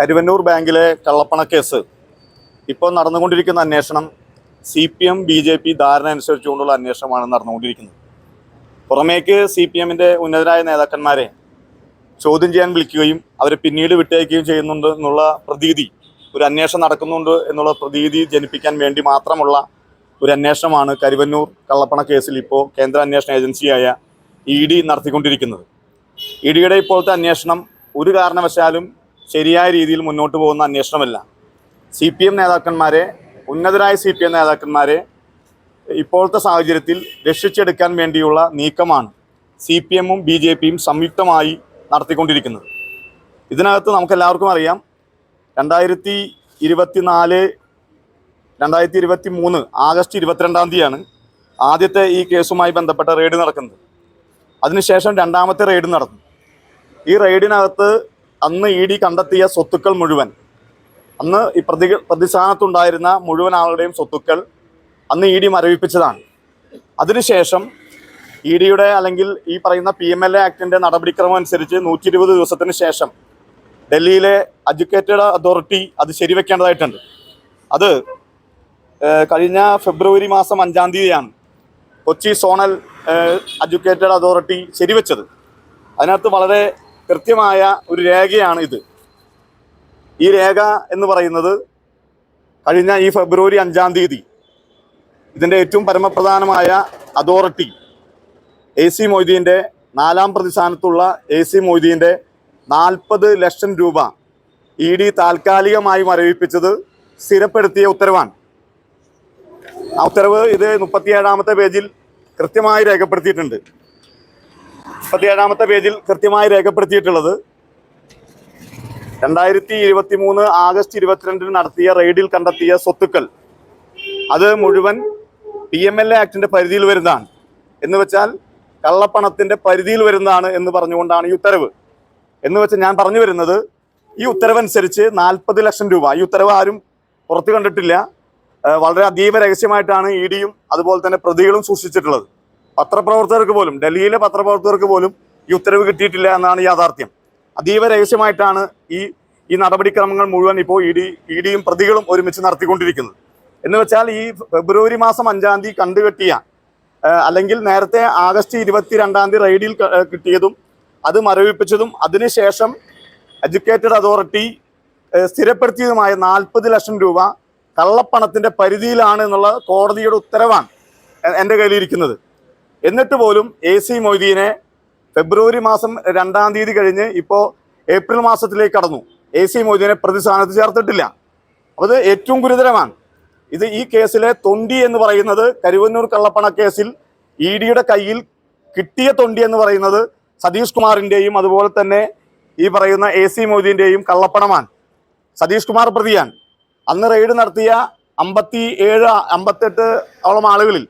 കരുവന്നൂർ ബാങ്കിലെ കള്ളപ്പണ കേസ്. ഇപ്പോൾ നടന്നുകൊണ്ടിരിക്കുന്ന അന്വേഷണം C P M B J P ധാരണ അനുസരിച്ചുകൊണ്ടുള്ള അന്വേഷണമാണ് നടന്നുകൊണ്ടിരിക്കുന്നത്. പുറമേക്ക് സി പി എമ്മിന്റെ ഉന്നതരായ നേതാക്കന്മാരെ ചോദ്യം ചെയ്യാൻ വിളിക്കുകയും അവരെ പിന്നീട് വിട്ടയക്കുകയും ചെയ്യുന്നുണ്ട് എന്നുള്ള പ്രതീതി ഒരു അന്വേഷണം നടക്കുന്നുണ്ട് എന്നുള്ള പ്രതീതി ജനിപ്പിക്കാൻ വേണ്ടി മാത്രമുള്ള ഒരു അന്വേഷണമാണ് കരുവന്നൂർ കള്ളപ്പണ കേസിൽ ഇപ്പോൾ കേന്ദ്ര അന്വേഷണ ഏജൻസിയായ ഇ ഡി നടത്തിക്കൊണ്ടിരിക്കുന്നത്. ഇ ഡിയുടെ ഇപ്പോഴത്തെ അന്വേഷണം ഒരു കാരണവശാലും ശരിയായ രീതിയിൽ മുന്നോട്ട് പോകുന്ന അന്വേഷണമല്ല. സി പി എം നേതാക്കന്മാരെ ഉന്നതരായ സി പി എം നേതാക്കന്മാരെ ഇപ്പോഴത്തെ സാഹചര്യത്തിൽ രക്ഷിച്ചെടുക്കാൻ വേണ്ടിയുള്ള നീക്കമാണ് സി പി എമ്മും ബി ജെ പിയും സംയുക്തമായി നടത്തിക്കൊണ്ടിരിക്കുന്നത്. ഇതിനകത്ത് നമുക്കെല്ലാവർക്കും അറിയാം രണ്ടായിരത്തി ഇരുപത്തിനാല് രണ്ടായിരത്തി ഇരുപത്തി മൂന്ന് ആഗസ്റ്റ് ഇരുപത്തിരണ്ടാം തീയതിയാണ് ആദ്യത്തെ ഈ കേസുമായി ബന്ധപ്പെട്ട റെയ്ഡ് നടക്കുന്നത്. അതിനുശേഷം രണ്ടാമത്തെ റെയ്ഡ് നടന്നു. ഈ റെയ്ഡിനകത്ത് അന്ന് ഇ ഡി കണ്ടെത്തിയ സ്വത്തുക്കൾ മുഴുവൻ. അന്ന് ഈ പ്രതി പ്രതിസ്ഥാനത്തുണ്ടായിരുന്ന മുഴുവൻ ആളുടെയും സ്വത്തുക്കൾ അന്ന് ഇ ഡി മരവിപ്പിച്ചതാണ്. അതിനുശേഷം ഇ ഡിയുടെ അല്ലെങ്കിൽ ഈ പറയുന്ന പി എം എൽ എ ആക്ടിന്റെ നടപടിക്രമം അനുസരിച്ച് നൂറ്റി ഇരുപത് ദിവസത്തിന് ശേഷം ഡൽഹിയിലെ എഡ്യൂക്കേറ്റഡ് അതോറിറ്റി അത് ശരിവെക്കേണ്ടതായിട്ടുണ്ട്. അത് കഴിഞ്ഞ ഫെബ്രുവരി മാസം അഞ്ചാം തീയതിയാണ് കൊച്ചി സോണൽ എഡ്യൂക്കേറ്റഡ് അതോറിറ്റി ശരിവെച്ചത്. അതിനകത്ത് വളരെ കൃത്യമായ ഒരു രേഖയാണ് ഇത്. ഈ രേഖ എന്ന് പറയുന്നത് കഴിഞ്ഞ ഈ ഫെബ്രുവരി അഞ്ചാം തീയതി ഇതിന്റെ ഏറ്റവും പരമപ്രധാനമായ അതോറിറ്റി എ സി മൊയ്തീന്റെ നാലാം പ്രതിസ്ഥാനത്തുള്ള എ സി മൊയ്തീന്റെ നാൽപ്പത് ലക്ഷം രൂപ ഇ ഡി താൽക്കാലികമായി മരവിപ്പിച്ചത് സ്ഥിരപ്പെടുത്തിയ ഉത്തരവാണ്. ആ ഉത്തരവ് ഇത് മുപ്പത്തിയേഴാമത്തെ പേജിൽ കൃത്യമായി രേഖപ്പെടുത്തിയിട്ടുണ്ട്. മുപ്പത്തിയേഴാമത്തെ പേജിൽ കൃത്യമായി രേഖപ്പെടുത്തിയിട്ടുള്ളത് രണ്ടായിരത്തി ഇരുപത്തി മൂന്ന് ആഗസ്റ്റ് ഇരുപത്തിരണ്ടിന് നടത്തിയ റെയ്ഡിൽ കണ്ടെത്തിയ സ്വത്തുക്കൾ അത് മുഴുവൻ പി എം എൽ എ ആക്ടിന്റെ പരിധിയിൽ വരുന്നതാണ്. എന്ന് വെച്ചാൽ കള്ളപ്പണത്തിന്റെ പരിധിയിൽ വരുന്നതാണ് എന്ന് പറഞ്ഞുകൊണ്ടാണ് ഈ ഉത്തരവ്. എന്ന് വെച്ചാൽ ഞാൻ പറഞ്ഞു വരുന്നത് ഈ ഉത്തരവനുസരിച്ച് നാൽപ്പത് ലക്ഷം രൂപ ഈ ഉത്തരവ് ആരും പുറത്തു കണ്ടിട്ടില്ല. വളരെ അതീവ രഹസ്യമായിട്ടാണ് ഇ ഡിയും അതുപോലെ തന്നെ പ്രതികളും സൂക്ഷിച്ചിട്ടുള്ളത്. പത്രപ്രവർത്തകർക്ക് പോലും ഡൽഹിയിലെ പത്രപ്രവർത്തകർക്ക് പോലും ഈ ഉത്തരവ് കിട്ടിയിട്ടില്ല എന്നാണ് യാഥാർത്ഥ്യം. അതീവ രഹസ്യമായിട്ടാണ് ഈ ഈ നടപടിക്രമങ്ങൾ മുഴുവൻ ഇപ്പോൾ ഇ ഡി ഇ ഡിയും പ്രതികളും ഒരുമിച്ച് നടത്തിക്കൊണ്ടിരിക്കുന്നത്. എന്ന് വെച്ചാൽ ഈ ഫെബ്രുവരി മാസം അഞ്ചാം തീയതി കണ്ടുകെട്ടിയ അല്ലെങ്കിൽ നേരത്തെ ആഗസ്റ്റ് ഇരുപത്തി രണ്ടാം തീയതി റെയ്ഡിൽ കിട്ടിയതും അത് മരവിപ്പിച്ചതും അതിനുശേഷം എഡ്യൂക്കേറ്റഡ് അതോറിറ്റി സ്ഥിരപ്പെടുത്തിയതുമായ നാൽപ്പത് ലക്ഷം രൂപ കള്ളപ്പണത്തിന്റെ പരിധിയിലാണ് എന്നുള്ള കോടതിയുടെ ഉത്തരവാണ് എന്റെ കയ്യിലിരിക്കുന്നത്. എന്നിട്ട് പോലും എ സി മൊയ്തീനെ ഫെബ്രുവരി മാസം രണ്ടാം തീയതി കഴിഞ്ഞ് ഇപ്പോൾ ഏപ്രിൽ മാസത്തിലേക്ക് കടന്നു. എ സി മൊയ്തീനെ പ്രതിസ്ഥാനത്ത് ചേർത്തിട്ടില്ല. ഇത് ഏറ്റവും ഗുരുതരമാണ്. ഇത് ഈ കേസിലെ തൊണ്ടി എന്ന് പറയുന്നത് കരുവന്നൂർ കള്ളപ്പണ കേസിൽ ഇ ഡിയുടെ കയ്യിൽ കിട്ടിയ തൊണ്ടി എന്ന് പറയുന്നത് സതീഷ് കുമാറിന്റെയും അതുപോലെ തന്നെ ഈ പറയുന്ന എ സി മൊയ്തീന്റെയും കള്ളപ്പണമാണ്. സതീഷ് കുമാർ പ്രതിയാണ്. അന്ന് റെയ്ഡ് നടത്തിയ അമ്പത്തി ഏഴ് അമ്പത്തെട്ട് ഓളം ആളുകളിൽ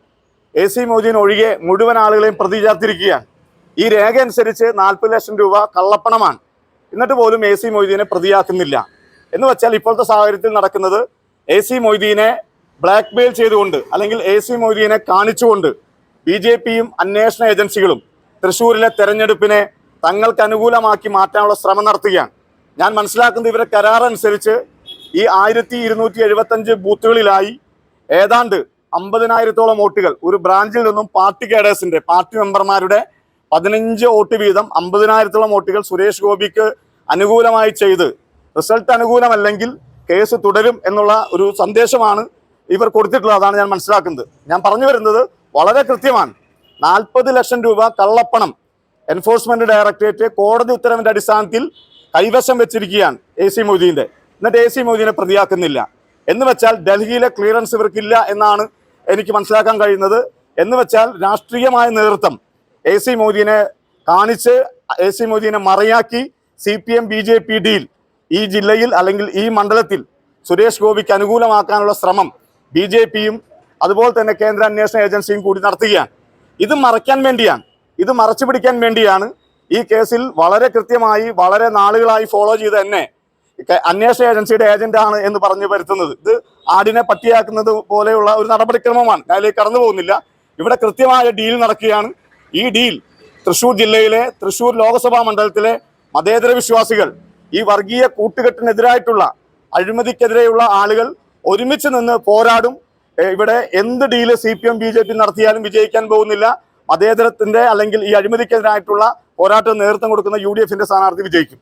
എ സി മൊയ്തീൻ ഒഴികെ മുഴുവൻ ആളുകളെയും പ്രതി ചേർത്തിരിക്കുകയാണ് ഈ രേഖ അനുസരിച്ച് നാൽപ്പത് ലക്ഷം രൂപ കള്ളപ്പണമാണ്. എന്നിട്ട് പോലും എ സി മൊയ്തീനെ പ്രതിയാക്കുന്നില്ല. എന്ന് വെച്ചാൽ ഇപ്പോഴത്തെ സാഹചര്യത്തിൽ നടക്കുന്നത് എ സി മൊയ്തീനെ ബ്ലാക്ക് മെയിൽ ചെയ്തുകൊണ്ട് അല്ലെങ്കിൽ എ സി മൊയ്തീനെ കാണിച്ചുകൊണ്ട് ബി ജെ പിയും അന്വേഷണ ഏജൻസികളും തൃശ്ശൂരിലെ തെരഞ്ഞെടുപ്പിനെ തങ്ങൾക്ക് അനുകൂലമാക്കി മാറ്റാനുള്ള ശ്രമം നടത്തുകയാണ്. ഞാൻ മനസ്സിലാക്കുന്നത് ഇവരെ കരാറനുസരിച്ച് ഈ ആയിരത്തി ഇരുന്നൂറ്റി എഴുപത്തഞ്ച് ബൂത്തുകളിലായി ഏതാണ്ട് അമ്പതിനായിരത്തോളം വോട്ടുകൾ. ഒരു ബ്രാഞ്ചിൽ നിന്നും പാർട്ടി കേഡേഴ്സിന്റെ പാർട്ടി മെമ്പർമാരുടെ പതിനഞ്ച് വോട്ട് വീതം അമ്പതിനായിരത്തോളം വോട്ടുകൾ സുരേഷ് ഗോപിക്ക് അനുകൂലമായി ചെയ്ത്. റിസൾട്ട് അനുകൂലമല്ലെങ്കിൽ കേസ് തുടരും എന്നുള്ള ഒരു സന്ദേശമാണ് ഇവർ കൊടുത്തിട്ടുള്ളത് അതാണ് ഞാൻ മനസ്സിലാക്കുന്നത്. ഞാൻ പറഞ്ഞു വരുന്നത് വളരെ കൃത്യമാണ്. നാൽപ്പത് ലക്ഷം രൂപ കള്ളപ്പണം എൻഫോഴ്സ്മെന്റ് ഡയറക്ടറേറ്റ് കോടതി ഉത്തരവിന്റെ അടിസ്ഥാനത്തിൽ കൈവശം വെച്ചിരിക്കുകയാണ് എ സി മൊയ്തീന്റെ. എന്നിട്ട് എ സി മൊയ്തീനെ പ്രതിയാക്കുന്നില്ല. എന്ന് വെച്ചാൽ ഡൽഹിയിലെ ക്ലിയറൻസ് ഇവർക്കില്ല എന്നാണ് എനിക്ക് മനസ്സിലാക്കാൻ കഴിയുന്നത് എന്ന് വെച്ചാൽ രാഷ്ട്രീയമായ നേതൃത്വം എ സി മോദിയെ കാണിച്ച് എ സി മോദിയെ മറയാക്കി C P M B J P ഡിയിൽ ഈ ജില്ലയിൽ അല്ലെങ്കിൽ ഈ മണ്ഡലത്തിൽ സുരേഷ് ഗോപിക്ക് അനുകൂലമാക്കാനുള്ള ശ്രമം ബി ജെ പിയും അതുപോലെ തന്നെ കേന്ദ്ര അന്വേഷണ ഏജൻസിയും കൂടി നടത്തുകയാണ്. ഇത് മറയ്ക്കാൻ വേണ്ടിയാണ്. ഇത് മറച്ചു പിടിക്കാൻ വേണ്ടിയാണ് ഈ കേസിൽ വളരെ കൃത്യമായി വളരെ നാളുകളായി ഫോളോ ചെയ്ത് തന്നെ അന്വേഷണ ഏജൻസിയുടെ ഏജന്റാണ് എന്ന് പറഞ്ഞു വരുത്തുന്നത്. ഇത് ആടിനെ പട്ടിയാക്കുന്നത് പോലെയുള്ള ഒരു നടപടിക്രമമാണ്. ഞാൻ അതിലേക്ക് കടന്നു പോകുന്നില്ല. ഇവിടെ കൃത്യമായ ഡീൽ നടക്കുകയാണ്. ഈ ഡീൽ തൃശൂർ ജില്ലയിലെ തൃശൂർ ലോക്സഭാ മണ്ഡലത്തിലെ മതേതര വിശ്വാസികൾ ഈ വർഗീയ കൂട്ടുകെട്ടിനെതിരായിട്ടുള്ള അഴിമതിക്കെതിരെയുള്ള ആളുകൾ ഒരുമിച്ച് നിന്ന് പോരാടും. ഇവിടെ എന്ത് deal C P M B J P നടത്തിയാലും വിജയിക്കാൻ പോകുന്നില്ല. മതേതരത്തിന്റെ അല്ലെങ്കിൽ ഈ അഴിമതിക്കെതിരായിട്ടുള്ള പോരാട്ടം നേതൃത്വം കൊടുക്കുന്ന യു ഡി എഫിന്റെ സ്ഥാനാർത്ഥി വിജയിക്കും.